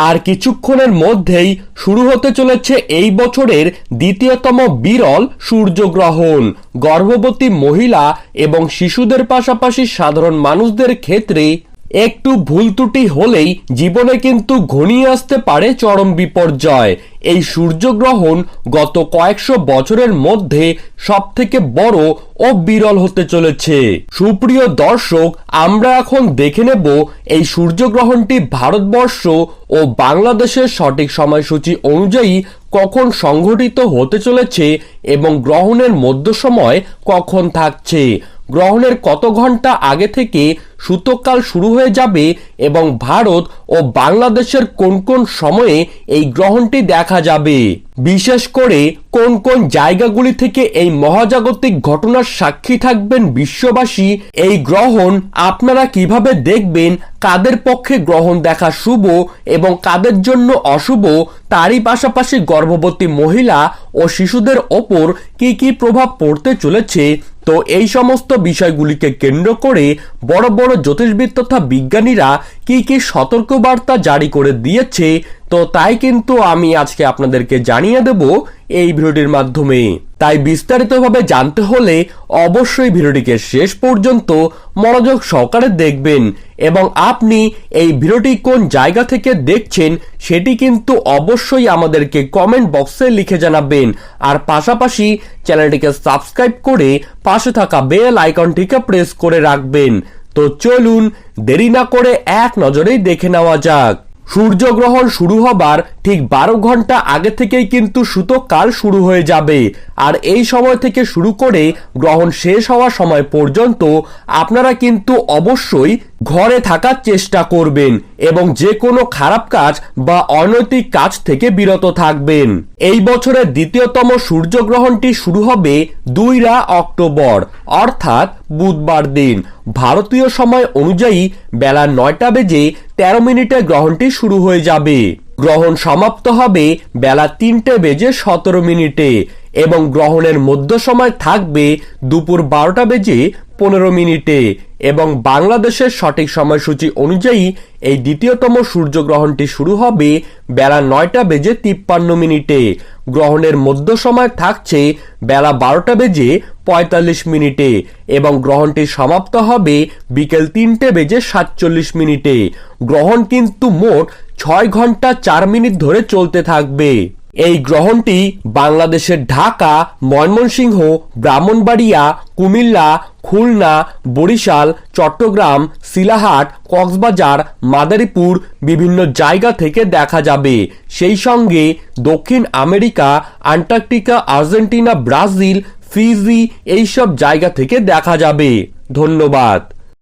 আর কিছুক্ষণের মধ্যেই শুরু হতে চলেছে এই বছরের দ্বিতীয়তম বিরল সূর্যগ্রহণ। গর্ভবতী মহিলা এবং শিশুদের পাশাপাশি সাধারণ মানুষদের ক্ষেত্রে একটু ভুল ত্রুটি হলেই জীবনে কিন্তু ঘনিয়ে আসতে পারে চরম বিপর্যয়। এই সূর্যগ্রহণ গত কয়েকশো বছরের মধ্যে সব থেকে বড় ও বিরল হতে চলেছে। সুপ্রিয় দর্শক, আমরা এখন দেখে নেব এই সূর্যগ্রহণটি ভারতবর্ষ ও বাংলাদেশের সঠিক সময়সূচি অনুযায়ী কখন সংঘটিত হতে চলেছে এবং গ্রহণের মধ্য সময় কখন থাকছে। গ্রহণের কত ঘণ্টা আগে থেকে সূতককাল শুরু হয়ে যাবে এবং ভারত ও বাংলাদেশের কোন কোন সময়ে এই গ্রহণটি দেখা যাবে? বিশেষ করে কোন কোন জায়গাগুলি থেকে এই মহাজাগতিক ঘটনার সাক্ষী থাকবেন বিশ্ববাসী, এই গ্রহণ আপনারা কীভাবে দেখবেন, কাদের পক্ষে গ্রহণ দেখা শুভ এবং কাদের জন্য অশুভ, তারই পাশাপাশি গর্ভবতী মহিলা ও শিশুদের ওপর কি কি প্রভাব পড়তে চলেছে তো এই সমস্ত বিষয়গুলিকে কেন্দ্র করে বড় বড় জ্যোতিষবিদ তথা বিজ্ঞানীরা কি কি সতর্কবার্তা জারি করে দিয়েছে, তো তাই কিন্তু আমি আজকে আপনাদেরকে জানিয়ে দেব এই ভিডিওটির মাধ্যমে। তাই বিস্তারিতভাবে জানতে হলে অবশ্যই ভিডিওটিকে শেষ পর্যন্ত মনোযোগ সহকারে দেখবেন এবং আপনি এই ভিডিওটি কোন জায়গা থেকে দেখছেন সেটি কিন্তু অবশ্যই আমাদেরকে কমেন্ট বক্সে লিখে জানাবেন। আর পাশাপাশি চ্যানেলটিকে সাবস্ক্রাইব করে পাশে থাকা বেল আইকনটিকে প্রেস করে রাখবেন। তো চলুন দেরি না করে এক নজরেই দেখে নেওয়া যাক। সূর্যগ্রহণ শুরু হবার ঠিক বারো ঘণ্টা আগে থেকেই কিন্তু সূতককাল শুরু হয়ে যাবে। আর এই সময় থেকে শুরু করে গ্রহণ শেষ হওয়ার সময় পর্যন্ত আপনারা কিন্তু অবশ্যই ঘরে থাকার চেষ্টা করবেন এবং যে কোনো খারাপ কাজ বা অনৈতিক কাজ থেকে বিরত থাকবেন। এই বছরের দ্বিতীয়তম সূর্যগ্রহণটি শুরু হবে দুইরা অক্টোবর, অর্থাৎ বুধবার দিন। ভারতীয় সময় অনুযায়ী বেলা নয়টা বেজে তেরো মিনিটে গ্রহণটি শুরু হয়ে যাবে। গ্রহণ সমাপ্ত হবে বেলা তিনটে বেজে সতেরো মিনিটে এবং গ্রহণের মধ্য সময় থাকবে দুপুর বারোটা বেজে পনেরো মিনিটে এবং বাংলাদেশের সঠিক সময়সূচি অনুযায়ী এই দ্বিতীয়তম সূর্যগ্রহণটি শুরু হবে বেলা নয়টা বেজে তিপ্পান্ন মিনিটে। গ্রহণের মধ্য সময় থাকছে বেলা বারোটা বেজে পঁয়তাল্লিশ মিনিটে এবং গ্রহণটি সমাপ্ত হবে বিকেল তিনটে বেজে সাতচল্লিশ মিনিটে। গ্রহণ কিন্তু মোট ছয় ঘণ্টা চার মিনিট ধরে চলতে থাকবে। এই গ্রহণটি বাংলাদেশের ঢাকা, ময়মনসিংহ, ব্রাহ্মণবাড়িয়া, কুমিল্লা, খুলনা, বরিশাল, চট্টগ্রাম, সিলাহাট, কক্সবাজার, মাদারীপুর বিভিন্ন জায়গা থেকে দেখা যাবে। সেই সঙ্গে দক্ষিণ America, Antarctica, Argentina, Brazil, Fiji এইসব জায়গা থেকে দেখা যাবে। ধন্যবাদ।